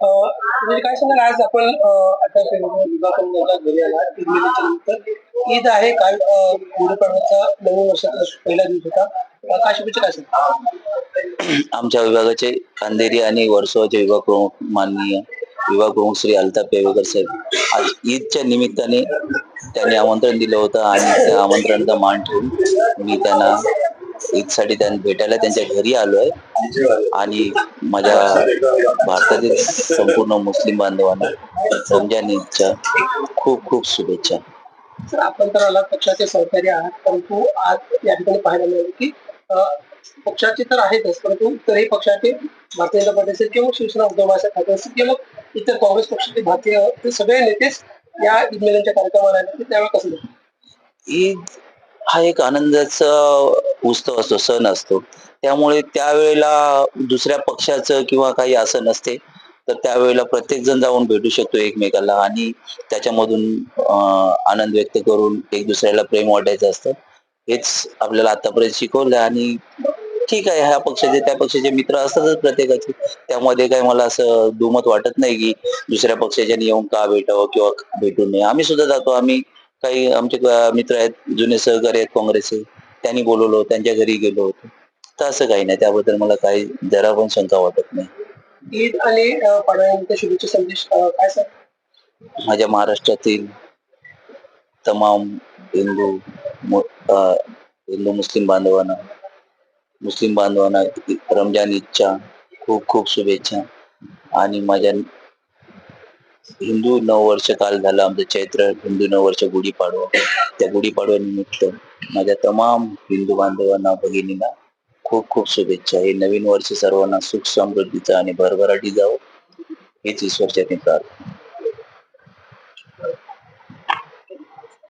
म्हणजे काय सांगाल आज आपण आता घरी आला ईद मिलाच्या नंतर. ईद आहे काल अं, गुढीपाडव्याचा नवीन वर्षाचा पहिला दिवस होता. काय शुभेच्छा काय सांगाल आमच्या विभागाचे अंधेरी आणि वर्सोवाचे विभाग प्रमुख माननीय विभाग प्रमुख श्री अल्ताफ पेवेकर साहेब. आज ईदच्या निमित्ताने त्यांनी आमंत्रण दिलं होतं आणि त्या आमंत्रणाचा मान ठेवून मी त्यांना ईदसाठी त्यांना भेटायला त्यांच्या घरी आलो आहे आणि माझ्या भारतातील संपूर्ण मुस्लिम बांधवांना रमजान ईदच्या खूप खूप शुभेच्छा तर आपण तर आला पक्षाचे सहकारी आहात परंतु आज या ठिकाणी पाहायला मिळाले की पक्षाचे तर आहेतच परंतु इतरही पक्षाचे भारतीय जनता पार्टी असेल किंवा शिवसेना उद्धव बाळासाहेब ठाकरे असतील किंवा इतर काँग्रेस पक्षाचे भारतीय सगळे नेतेच या ईद मिलनच्या कार्यक्रमाला. त्यावेळी कसं? ईद हा एक आनंदाचा उत्सव असतो सण असतो. त्यामुळे त्यावेळेला दुसऱ्या पक्षाचं किंवा काही असं नसते तर त्यावेळेला प्रत्येक जण जाऊन भेटू शकतो एकमेकाला आणि त्याच्यामधून आनंद व्यक्त करून एक दुसऱ्याला प्रेम वाटायचं असतं. हेच आपल्याला आतापर्यंत शिकवलं आणि ठीक आहे ह्या पक्षाचे त्या पक्षाचे मित्र असतातच प्रत्येकाचे. त्यामध्ये काही मला असं दुमत वाटत नाही की दुसऱ्या पक्षाच्या येऊन का भेटावं किंवा भेटू नये. आम्ही सुद्धा जातो आम्ही काही आमचे मित्र आहेत जुने सहकारी आहेत काँग्रेसचे. त्यांनी बोलवलो त्यांच्या घरी गेलो होतो. तर असं काही नाही त्याबद्दल मला काही जरा पण शंका वाटत नाही. ईद आणि शुभेच्छा संदेश काय सर? माझ्या महाराष्ट्रातील तमाम हिंदू हिंदू मुस्लिम बांधवांना मुस्लिम बांधवांना रमजान ईदच्या खूप खूप शुभेच्छा. आणि माझ्या हिंदू नववर्ष काल झालं आमचं चैत्र हिंदू नववर्ष गुढीपाडवा. त्या गुढीपाडव्या निमित्त माझ्या तमाम हिंदू बांधवांना भगिनींना खूप खूप शुभेच्छा. हे नवीन वर्ष सर्वांना सुख समृद्धीचं आणि भरभराटी जावं हेच ईश्वरच्या प्रार्थना.